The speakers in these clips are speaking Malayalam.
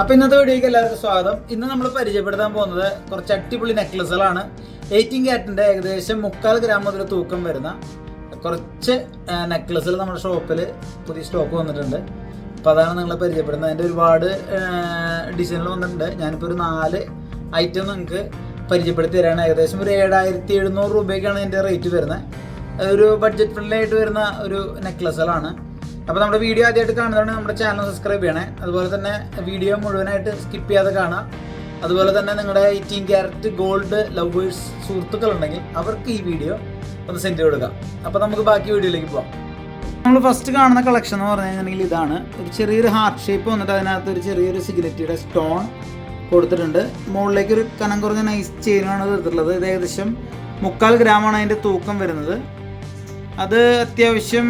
അപ്പൊ ഇന്നത്തെ വീഡിയോയ്ക്ക് എല്ലാവർക്കും സ്വാഗതം. ഇന്ന് നമ്മൾ പരിചയപ്പെടുത്താൻ പോകുന്നത് കുറച്ച് അടിപൊളി നെക്ലസുകളാണ് എയ്റ്റീൻ ക്യാറ്റിന്റെ ഏകദേശം മുക്കാൽ ഗ്രാം മുതൽ തൂക്കം വരുന്ന കുറച്ച് നെക്ലസുകൾ നമ്മുടെ ഷോപ്പിൽ പുതിയ സ്റ്റോക്ക് വന്നിട്ടുണ്ട്. അപ്പോൾ അതാണ് നിങ്ങളെ പരിചയപ്പെടുന്നത്. അതിന്റെ ഒരുപാട് ഡിസൈനുകൾ വന്നിട്ടുണ്ട്. ഞാനിപ്പോൾ ഒരു നാല് ഐറ്റം നിങ്ങൾക്ക് പരിചയപ്പെടുത്തി തരാണ്. ഏകദേശം ഒരു ഏഴായിരത്തി എഴുന്നൂറ് രൂപയ്ക്കാണ് ഇതിന്റെ റേറ്റ് വരുന്നത്. ഒരു ബഡ്ജറ്റ് ഫ്രണ്ട്ലി ആയിട്ട് വരുന്ന ഒരു നെക്ലസുകളാണ് അപ്പോൾ നമ്മുടെ വീഡിയോ ആദ്യമായിട്ട് കാണുന്നതാണ് നമ്മുടെ ചാനൽ സബ്സ്ക്രൈബ് ചെയ്യണേ. അതുപോലെ തന്നെ വീഡിയോ മുഴുവനായിട്ട് സ്കിപ്പ് ചെയ്യാതെ കാണാം. അതുപോലെ തന്നെ നിങ്ങളുടെ എയ്റ്റീൻ ക്യാരറ്റ് ഗോൾഡ് ലവേഴ്സ് സുഹൃത്തുക്കളുണ്ടെങ്കിൽ അവർക്ക് ഈ വീഡിയോ ഒന്ന് സെൻഡ് കൊടുക്കാം. അപ്പോൾ നമുക്ക് ബാക്കി വീഡിയോയിലേക്ക് പോകാം നമ്മൾ ഫസ്റ്റ് കാണുന്ന കളക്ഷൻ എന്ന് പറഞ്ഞു ഇതാണ്. ഒരു ചെറിയൊരു ഹാർട്ട് ഷേപ്പ് വന്നിട്ട് അതിനകത്ത് ഒരു ചെറിയൊരു സിഗരറ്റിയുടെ സ്റ്റോൺ കൊടുത്തിട്ടുണ്ട്. മുകളിലേക്ക് ഒരു കനം കുറഞ്ഞ നൈസ് ചെയിനാണ് തീർത്തിട്ടുള്ളത് ഇത് ഏകദേശം മുക്കാൽ ഗ്രാമാണ് അതിന്റെ തൂക്കം വരുന്നത്. അത് അത്യാവശ്യം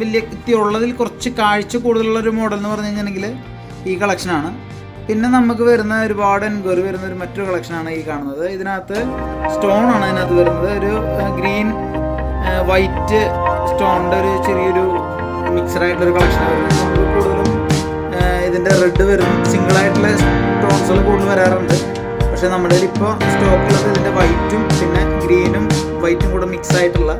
വലിയ ഉള്ളതിൽ കുറച്ച് കാഴ്ച കൂടുതലുള്ള ഒരു മോഡൽ എന്ന് പറഞ്ഞു കഴിഞ്ഞിട്ടുണ്ടെങ്കിൽ ഈ കളക്ഷനാണ് പിന്നെ നമുക്ക് വരുന്ന ഒരുപാട് എൻക്വയറി വരുന്ന ഒരു മറ്റൊരു കളക്ഷനാണ് ഈ കാണുന്നത്. ഇതിനകത്ത് സ്റ്റോൺ ആണ് ഇതിനകത്ത് വരുന്നത്. ഒരു ഗ്രീൻ വൈറ്റ് സ്റ്റോണിന്റെ ഒരു ചെറിയൊരു മിക്സഡായിട്ടൊരു കളക്ഷൻ വരുന്നത്. കൂടുതലും ഇതിന്റെ റെഡ് വരും. സിംഗിൾ ആയിട്ടുള്ള സ്റ്റോൺസുകൾ കൂടുതൽ വരാറുണ്ട്. പക്ഷേ നമ്മുടെ ഇപ്പോൾ സ്റ്റോക്കിലുള്ളത് ഇതിന്റെ വൈറ്റും പിന്നെ ഗ്രീനും വൈറ്റും കൂടെ മിക്സ് ആയിട്ടുള്ള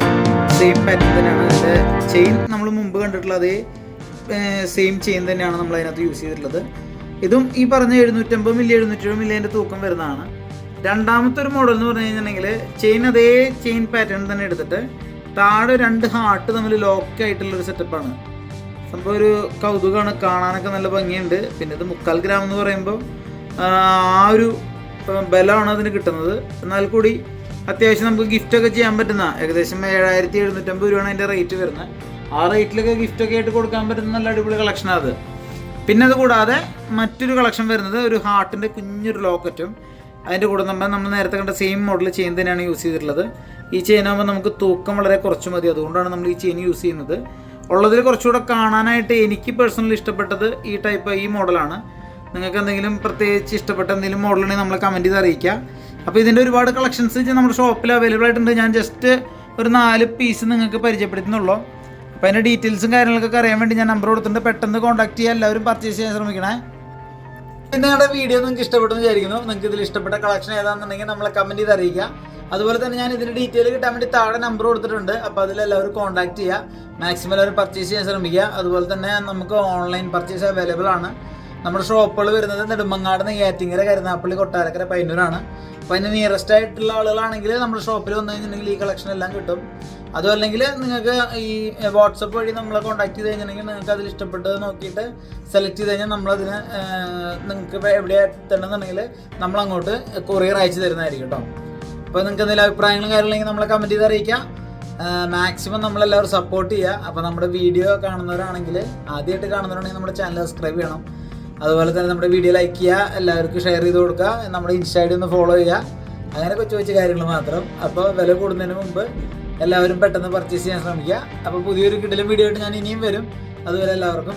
സെയിം പാറ്റേൺ തന്നെയാണ്. അതിന്റെ ചെയിൻ നമ്മൾ മുമ്പ് കണ്ടിട്ടുള്ള അതേ സെയിം ചെയിൻ തന്നെയാണ് നമ്മൾ അതിനകത്ത് യൂസ് ചെയ്തിട്ടുള്ളത്. ഇതും ഈ പറഞ്ഞ എഴുന്നൂറ്റമ്പത് മില്ലി എഴുന്നൂറ്റി അതിന്റെ തൂക്കം വരുന്നതാണ്. രണ്ടാമത്തെ ഒരു മോഡൽ എന്ന് പറഞ്ഞു കഴിഞ്ഞിട്ടുണ്ടെങ്കിൽ ചെയിൻ അതേ ചെയിൻ പാറ്റേൺ തന്നെ എടുത്തിട്ട് താഴെ രണ്ട് ഹാർട്ട് തമ്മിൽ ലോക്ക് ആയിട്ടുള്ള ഒരു സെറ്റപ്പാണ് സംഭവം ഒരു കൗതുകമാണ് കാണാനൊക്കെ നല്ല ഭംഗിയുണ്ട്. പിന്നെ ഇത് മുക്കാൽ ഗ്രാം എന്ന് പറയുമ്പോൾ ആ ഒരു ബലമാണ് അതിന് കിട്ടുന്നത്. എന്നാൽ കൂടി അത്യാവശ്യം നമുക്ക് ഗിഫ്റ്റ് ഒക്കെ ചെയ്യാൻ പറ്റുന്ന ഏകദേശം ഏഴായിരത്തി എഴുന്നൂറ്റമ്പത് രൂപയാണ് അതിന്റെ റേറ്റ് വരുന്നത്. ആ റേറ്റിലൊക്കെ ഗിഫ്റ്റ് ഒക്കെ ആയിട്ട് കൊടുക്കാൻ പറ്റുന്ന നല്ല അടിപൊളി കളക്ഷനാണ് അത്. പിന്നെ അത് കൂടാതെ മറ്റൊരു കളക്ഷൻ വരുന്നത് ഒരു ഹാർട്ടിന്റെ കുഞ്ഞൊരു ലോക്കറ്റും അതിന്റെ കൂടെ നമ്മൾ നമ്മൾ നേരത്തെ കണ്ട സെയിം മോഡൽ ചെയിൻ തന്നെയാണ് യൂസ് ചെയ്തിട്ടുള്ളത്. ഈ ചെയിൻ ആകുമ്പോൾ നമുക്ക് തൂക്കം വളരെ കുറച്ച് മതി. അതുകൊണ്ടാണ് നമ്മൾ ഈ ചെയിൻ യൂസ് ചെയ്യുന്നത്. ഉള്ളതിൽ കുറച്ചുകൂടെ കാണാനായിട്ട് എനിക്ക് പേഴ്സണലി ഇഷ്ടപ്പെട്ടത് ഈ ടൈപ്പ് ഈ മോഡലാണ് നിങ്ങൾക്ക് എന്തെങ്കിലും പ്രത്യേകിച്ച് ഇഷ്ടപ്പെട്ട എന്തെങ്കിലും മോഡലുണ്ടെങ്കിൽ നമ്മൾ കമന്റ് ചെയ്ത് അറിയിക്കുക. അപ്പോൾ ഇതിന്റെ ഒരുപാട് കളക്ഷൻസ് നമ്മുടെ ഷോപ്പിൽ അവൈലബിൾ ആയിട്ടുണ്ട്. ഞാൻ ജസ്റ്റ് ഒരു നാല് പീസ് നിങ്ങൾക്ക് പരിചയപ്പെടുത്തുന്നുള്ളൂ. അപ്പോൾ അതിന്റെ ഡീറ്റെയിൽസും കാര്യങ്ങളൊക്കെ അറിയാൻ വേണ്ടി ഞാൻ നമ്പർ കൊടുത്തിട്ടുണ്ട്. പെട്ടെന്ന് കോൺടാക്ട് ചെയ്യുക എല്ലാവരും പർച്ചേസ് ചെയ്യാൻ ശ്രമിക്കണേ. പിന്നെ നിങ്ങളുടെ വീഡിയോ നിങ്ങൾക്ക് ഇഷ്ടപ്പെട്ടെന്ന് വിചാരിക്കുന്നു. നിങ്ങൾക്ക് ഇതിൽ ഇഷ്ടപ്പെട്ട കളക്ഷൻ ഏതാണെന്നുണ്ടെങ്കിൽ നമ്മളെ കമന്റ് ചെയ്ത് അറിയിക്കുക. അതുപോലെ തന്നെ ഞാൻ ഇതിന്റെ ഡീറ്റെയിൽ കിട്ടാൻ വേണ്ടി താഴെ നമ്പർ കൊടുത്തിട്ടുണ്ട്. അപ്പോൾ അതിൽ എല്ലാവരും കോൺടാക്ട് ചെയ്യുക. മാക്സിമം എല്ലാവരും പർച്ചേസ് ചെയ്യാൻ ശ്രമിക്കുക. അതുപോലെ തന്നെ നമുക്ക് ഓൺലൈൻ പർച്ചേസ് അവൈലബിൾ ആണ്. നമ്മുടെ ഷോപ്പുകൾ വരുന്നത് നെടുമങ്ങാട് നെയ്യാറ്റിങ്ങര കരുനാപ്പള്ളി കൊട്ടാരക്കര പൈനൂരാണ് അപ്പോൾ അതിന് നിയറസ്റ്റ് ആയിട്ടുള്ള ആളുകളാണെങ്കിൽ നമ്മുടെ ഷോപ്പിൽ വന്നു കഴിഞ്ഞിട്ടുണ്ടെങ്കിൽ ഈ കളക്ഷൻ എല്ലാം കിട്ടും. അതും അല്ലെങ്കിൽ നിങ്ങൾക്ക് ഈ വാട്സപ്പ് വഴി നമ്മളെ കോൺടാക്ട് ചെയ്ത് കഴിഞ്ഞിട്ടുണ്ടെങ്കിൽ നിങ്ങൾക്ക് അതിൽ ഇഷ്ടപ്പെട്ടത് നോക്കിയിട്ട് സെലക്ട് ചെയ്ത് കഴിഞ്ഞാൽ നമ്മളതിന് നിങ്ങൾക്ക് എവിടെ എത്തണമെന്നുണ്ടെങ്കിൽ നമ്മളങ്ങോട്ട് കൊറിയർ അയച്ചു തരുന്നതായിരിക്കും കേട്ടോ അപ്പോൾ നിങ്ങൾക്ക് എന്തെങ്കിലും അഭിപ്രായങ്ങളും കാര്യങ്ങളെങ്കിൽ നമ്മളെ കമന്റ് ചെയ്ത് അറിയിക്കാം. മാക്സിമം നമ്മളെല്ലാവരും സപ്പോർട്ട് ചെയ്യുക അപ്പോൾ നമ്മുടെ വീഡിയോ കാണുന്നവരാണെങ്കിൽ ആദ്യമായിട്ട് കാണുന്നവരാണെങ്കിൽ നമ്മുടെ ചാനൽ സബ്സ്ക്രൈബ് ചെയ്യണം. അതുപോലെ തന്നെ നമ്മുടെ വീഡിയോ ലൈക്ക് ചെയ്യുക എല്ലാവർക്കും ഷെയർ ചെയ്ത് കൊടുക്കുക നമ്മുടെ ഇൻസ്റ്റ ഒന്ന് ഫോളോ ചെയ്യുക. അങ്ങനെ കൊച്ചു കൊച്ചു കാര്യങ്ങൾ മാത്രം. അപ്പോൾ വില കൂടുന്നതിന് മുമ്പ് എല്ലാവരും പെട്ടെന്ന് പർച്ചേസ് ചെയ്യാൻ ശ്രമിക്കുക. അപ്പോൾ പുതിയൊരു കിടലും വീഡിയോ ആയിട്ട് ഞാൻ ഇനിയും വരും. അതുവരെ എല്ലാവർക്കും